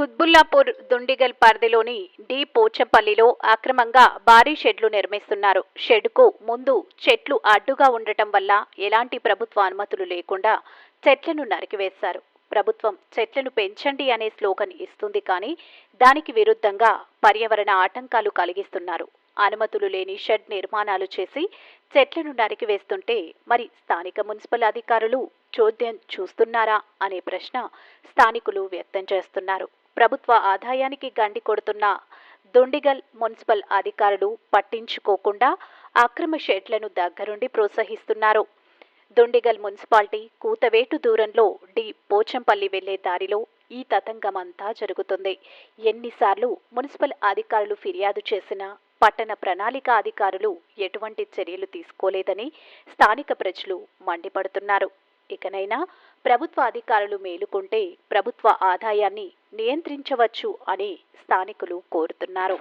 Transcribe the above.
కుత్బుల్లాపూర్ దుండిగల్ పరిధిలోని డి పోచంపల్లిలో అక్రమంగా భారీ షెడ్లు నిర్మిస్తున్నారు. షెడ్కు ముందు చెట్లు అడ్డుగా ఉండటం వల్ల ఎలాంటి ప్రభుత్వ అనుమతులు లేకుండా చెట్లను నరికివేశారు. ప్రభుత్వం చెట్లను పెంచండి అనే స్లోగన్ ఇస్తుంది కానీ దానికి విరుద్ధంగా పర్యావరణ ఆటంకాలు కలిగిస్తున్నారు. అనుమతులు లేని షెడ్ నిర్మాణాలు చేసి చెట్లను నరికివేస్తుంటే మరి స్థానిక మున్సిపల్ అధికారులు చోద్యం చూస్తున్నారా అనే ప్రశ్న స్థానికులు వ్యక్తం చేస్తున్నారు. ప్రభుత్వ ఆదాయానికి గండి కొడుతున్న దుండిగల్ మున్సిపల్ అధికారులు పట్టించుకోకుండా అక్రమ షెడ్లను దగ్గరుండి ప్రోత్సహిస్తున్నారు. దుండిగల్ మున్సిపాలిటీ కూతవేటు దూరంలో డి. పోచంపల్లి వెళ్ళే దారిలో ఈ తతంగమంతా జరుగుతుంది. ఎన్నిసార్లు మున్సిపల్ అధికారులు ఫిర్యాదు చేసినా పట్టణ ప్రణాళిక అధికారులు ఎటువంటి చర్యలు తీసుకోలేదని స్థానిక ప్రజలు మండిపడుతున్నారు. ఇకనైనా ప్రభుత్వ అధికారులు మేలుకుంటే ప్రభుత్వ ఆదాయాన్ని నియంత్రించవచ్చు అని స్థానికులు కోరుతున్నారు.